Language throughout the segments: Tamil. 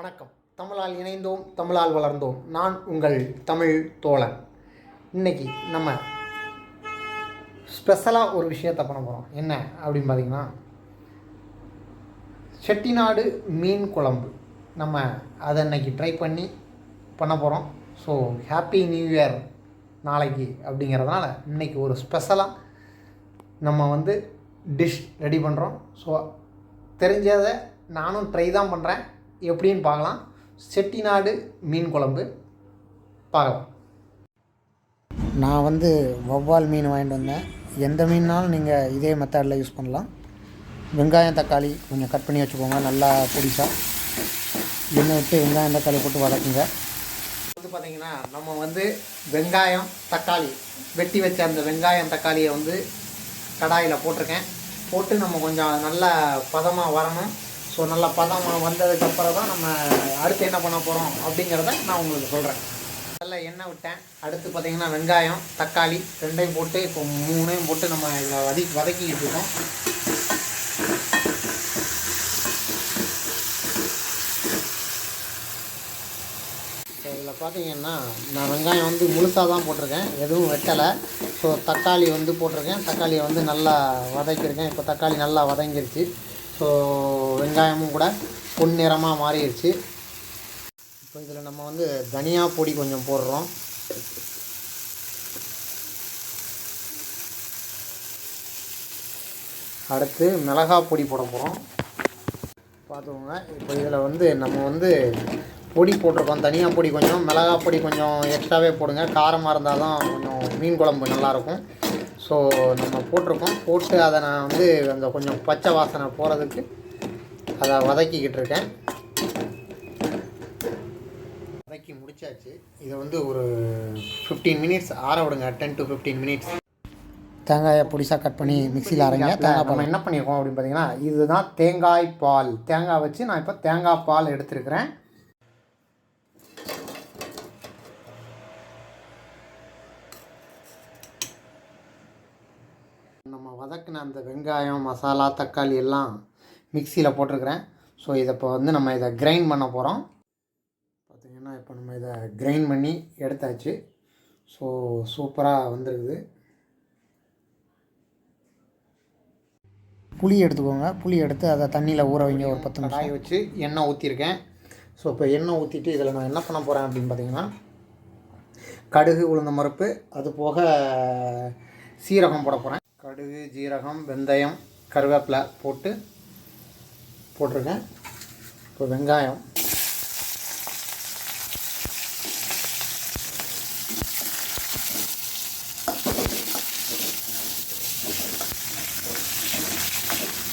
வணக்கம். தமிழால் இணைந்தோம் தமிழால் வளர்ந்தோம். நான் உங்கள் தமிழ் தோழன். இன்னைக்கு நம்ம ஸ்பெஷலாக ஒரு விஷயத்தை பண்ண போகிறோம் என்ன அப்படின்னு பார்த்தீங்கன்னா செட்டிநாடு மீன் குழம்பு. நம்ம அதை இன்னைக்கு ட்ரை பண்ணி பண்ண போகிறோம் ஸோ ஹாப்பி நியூ இயர் நாளைக்கு அப்படிங்கிறதுனால இன்னைக்கு ஒரு ஸ்பெஷலாக நம்ம வந்து டிஷ் ரெடி பண்ணுறோம் ஸோ தெரிஞ்சதை நானும் ட்ரை தான் பண்ணுறேன் எப்படின்னு பார்க்கலாம். செட்டிநாடு மீன் குழம்பு. பார்க்கலாம். நான் வந்து வவ்வால் மீன் வாங்கிட்டு வந்தேன். எந்த மீன்னாலும் நீங்கள் இதே மெத்தடில் யூஸ் பண்ணலாம். வெங்காயம் தக்காளி கொஞ்சம் கட் பண்ணி வச்சுக்கோங்க. நல்லா பொடிசாக எண்ணெய் விட்டு வெங்காயம் தக்காளி போட்டு வதக்குங்க. வந்து பார்த்தீங்கன்னா நம்ம வந்து வெங்காயம் தக்காளி வெட்டி வச்ச அந்த வெங்காயம் தக்காளியை வந்து கடாயில் போட்டிருக்கேன். போட்டு நம்ம கொஞ்சம் நல்லா பதமாக வரணும். ஸோ நல்லா பதம் வந்ததுக்கப்புறம் தான் நம்ம அடுத்து என்ன பண்ண போகிறோம் அப்படிங்கிறத நான் உங்களுக்கு சொல்கிறேன் நல்லா எண்ணெய் விட்டேன். அடுத்து பார்த்தீங்கன்னா வெங்காயம் தக்காளி ரெண்டையும் போட்டு இப்போ மூணையும் போட்டு நம்ம இதில் வதக்கி வதக்கிக்கிட்டு இருக்கோம். இதில் பார்த்தீங்கன்னா நான் வெங்காயம் வந்து முழுசாக தான் போட்டிருக்கேன். எதுவும் வெட்டலை. ஸோ தக்காளி வந்து போட்டிருக்கேன். தக்காளியை வந்து நல்லா வதக்கியிருக்கேன். இப்போ தக்காளி நல்லா வதங்கிருச்சு. ஸோ வெங்காயமும் கூட பொன்னிறமாக மாறிடுச்சு. இப்போ இதில் நம்ம வந்து தனியா பொடி கொஞ்சம் போடுறோம். அடுத்து மிளகாய் பொடி போட போகிறோம் பார்த்துக்கோங்க. இப்போ இதில் வந்து நம்ம வந்து பொடி போட்டிருக்கோம். தனியாக பொடி கொஞ்சம் மிளகாய் பொடி கொஞ்சம் எக்ஸ்ட்ராவே போடுங்க. காரமாக இருந்தால் தான் கொஞ்சம் மீன் குழம்பு நல்லாயிருக்கும். ஸோ நம்ம போட்டிருக்கோம். போட்டு அதை நான் வந்து அந்த கொஞ்சம் பச்சை வாசனை போகிறதுக்கு அதை வதக்கிக்கிட்டு இருக்கேன். வதக்கி முடிச்சாச்சு. இதை வந்து ஒரு ஃபிஃப்டீன் மினிட்ஸ் ஆற விடுங்க. டென் டு ஃபிஃப்டீன் மினிட்ஸ் தேங்காயை பொடிசாக கட் பண்ணி மிக்சியில் அரைங்க. தேங்காய் பால். என்ன பண்ணியிருக்கோம் அப்படின்னு பார்த்தீங்கன்னா இதுதான் தேங்காய் பால். தேங்காய் வச்சு நான் இப்போ தேங்காய் பால் எடுத்துருக்கிறேன். நம்ம வதக்கின அந்த வெங்காயம் மசாலா தக்காளி எல்லாம் மிக்சியில் போட்டிருக்கிறேன். ஸோ இதை இப்போ வந்து நம்ம இதை கிரைண்ட் பண்ண போகிறோம் பார்த்திங்கன்னா இப்போ நம்ம இதை கிரைண்ட் பண்ணி எடுத்தாச்சு. ஸோ சூப்பராக வந்துருக்குது. புளி எடுத்துக்கோங்க. புளி எடுத்து அதை தண்ணியில் ஊற வைங்க ஒரு பத்து நிமிஷம். வச்சு எண்ணெய் ஊற்றிருக்கேன் ஸோ இப்போ எண்ணெய் ஊற்றிட்டு இதில் நான் என்ன பண்ண போகிறேன் அப்படின்னு பார்த்தீங்கன்னா கடுகு உளுந்த பருப்பு அது போக சீரகம் போட போகிறேன் கடுகு ஜீரகம் வெந்தயம் கருவேப்பிலை போட்டு போட்டிருக்கேன். இப்போ வெங்காயம்.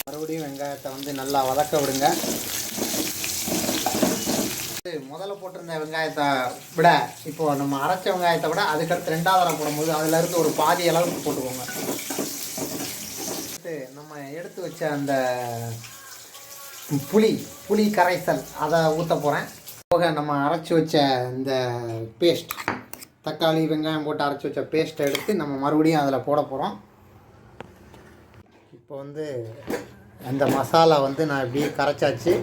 மறுபடியும் வெங்காயத்தை வந்து நல்லா வதக்க விடுங்க. முதல்ல போட்டிருந்த வெங்காயத்தை விட இப்போ நம்ம அரைச்ச வெங்காயத்தை விட அதுக்கடுத்து ரெண்டாவது தரம் போடும்போது அதில் இருந்து ஒரு பாதி அளவுக்கு போட்டுக்கோங்க. அடுத்து நம்ம எடுத்து வச்ச அந்த புளி புளி கரைசல் அதை ஊற்ற போகிறேன் போக நம்ம அரைச்சி வச்ச இந்த பேஸ்ட் தக்காளி வெங்காயம் போட்டு அரைச்சி வச்ச பேஸ்ட்டை எடுத்து நம்ம மறுபடியும் அதில் போட போகிறோம் இப்போ வந்து அந்த மசாலா வந்து நான் இப்படியே கரைச்சாச்சு.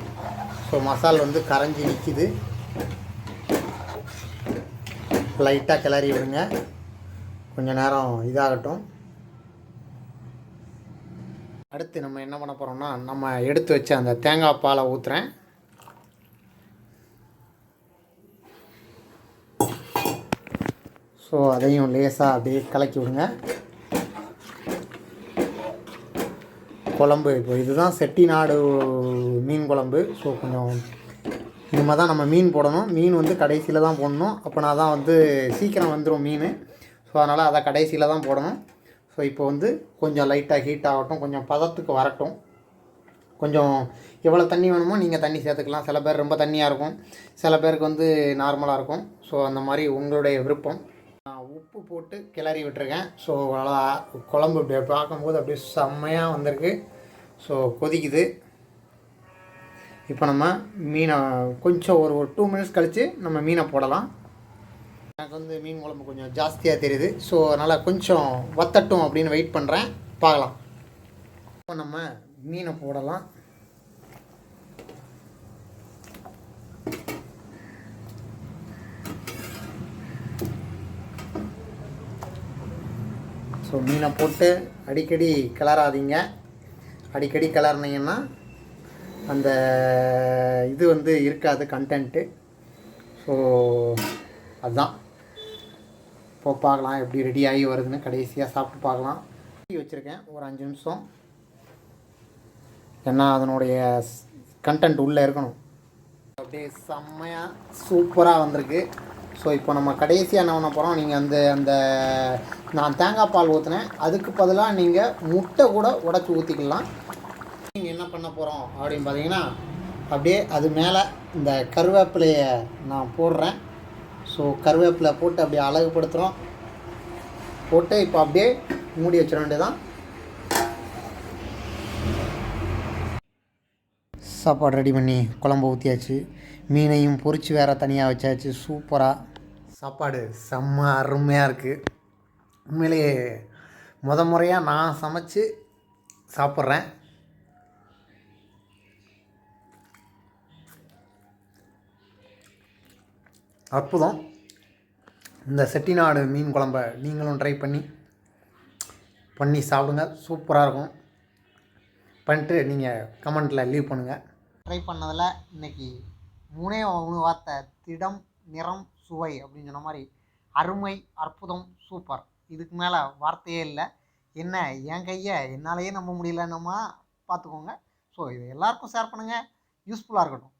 ஸோ மசால் வந்து கரைஞ்சி நிற்கிது லைட்டாக கிளறி விடுங்க. கொஞ்சம் நேரம் இதாகட்டும். அடுத்து நம்ம என்ன பண்ண போகிறோம்னா நம்ம எடுத்து வச்ச அந்த தேங்காய் பாலை ஊற்றுறேன் ஸோ அதையும் லேசாக அப்படியே கலக்கி விடுங்க. குழம்பு இப்போ இதுதான் செட்டிநாடு மீன் குழம்பு. ஸோ கொஞ்சம் இனிமேல் தான் நம்ம மீன் போடணும். மீன் வந்து கடைசியில் தான் போடணும். அப்போனா தான் வந்து சீக்கிரம் வந்துடும் மீன். ஸோ அதனால் அதை கடைசியில் தான் போடணும். ஸோ இப்போ வந்து கொஞ்சம் லைட்டாக ஹீட் ஆகட்டும் கொஞ்சம் பதத்துக்கு வரட்டும். கொஞ்சம் எவ்வளோ தண்ணி வேணுமோ நீங்கள் தண்ணி சேர்த்துக்கலாம். சில பேர் ரொம்ப தண்ணியாக இருக்கும். சில பேருக்கு வந்து நார்மலாக இருக்கும். ஸோ அந்த மாதிரி உங்களுடைய விருப்பம். நான் உப்பு போட்டு கிளறி விட்டுருக்கேன். ஸோ குழம்பு இப்படி பார்க்கும்போது அப்படியே செம்மையாக வந்திருக்கு. ஸோ கொதிக்குது. இப்போ நம்ம மீனை கொஞ்சம் ஒரு ஒரு டூ மினிட்ஸ் கழித்து நம்ம மீனை போடலாம். எனக்கு வந்து மீன் குழம்பு கொஞ்சம் ஜாஸ்தியாக தெரியுது. ஸோ அதனால் கொஞ்சம் வத்தட்டும் அப்படின்னு வெயிட் பண்ணுறேன் பார்க்கலாம். இப்போ நம்ம மீனை போடலாம். ஸோ மீனை போட்டு அடிக்கடி கிளறாதீங்க. அடிக்கடி கிளறினீங்கன்னா அந்த இது வந்து இருக்காது கண்டென்ட்டு ஸோ அதுதான் இப்போ பார்க்கலாம் எப்படி ரெடி ஆகி வருதுன்னு கடைசியாக சாப்பிட்டு பார்க்கலாம். வச்சுருக்கேன். ஒரு அஞ்சு நிமிஷம். ஏன்னா அதனுடைய கண்டென்ட் உள்ளே இருக்கணும். அப்படியே செம்மையாக சூப்பராக வந்திருக்கு. ஸோ இப்போ நம்ம கடைசியாக என்ன பண்ண போகிறோம் நீங்கள் அந்த அந்த நான் தேங்காய் பால் ஊற்றினேன் அதுக்கு பதிலாக நீங்கள் முட்டை கூட உடச்சி ஊற்றிக்கலாம் நீங்கள் என்ன பண்ண போகிறோம் அப்படின்னு பார்த்தீங்கன்னா அப்படியே அது மேலே இந்த கருவேப்பிலையை நான் போடுறேன். ஸோ கருவேப்பிலை போட்டு அப்படியே அழகுபடுத்துகிறோம் போட்டு இப்போ அப்படியே மூடி வச்சிட வேண்டியதான் சாப்பாடு ரெடி பண்ணி குழம்பு ஊற்றியாச்சு மீனையும் பொறிச்சு வேற தனியாக வச்சாச்சு. சூப்பராக சாப்பாடு செம்ம அருமையாக இருக்குது உண்மையிலேயே முத முறையாக நான் சமைச்சு சாப்பிட்றேன். அற்புதம். இந்த செட்டிநாடு மீன் குழம்ப நீங்களும் ட்ரை பண்ணி பண்ணி சாப்பிடுங்க. சூப்பராக இருக்கும். பண்ணிட்டு நீங்கள் கமெண்ட்டில் லீவ் பண்ணுங்கள் ட்ரை பண்ணதில் இன்றைக்கி மூணே ஒன்று வார்த்தை திடம் நிறம் சுவை அப்படின்னு சொன்ன மாதிரி அருமை அற்புதம் சூப்பர் இதுக்கு மேலே வார்த்தையே இல்லை. என்ன என் கையை என்னாலேயே நம்ப முடியலன்னமா பார்த்துக்கோங்க. ஸோ இது எல்லாருக்கும் ஷேர் பண்ணுங்கள் யூஸ்ஃபுல்லாக இருக்கட்டும்.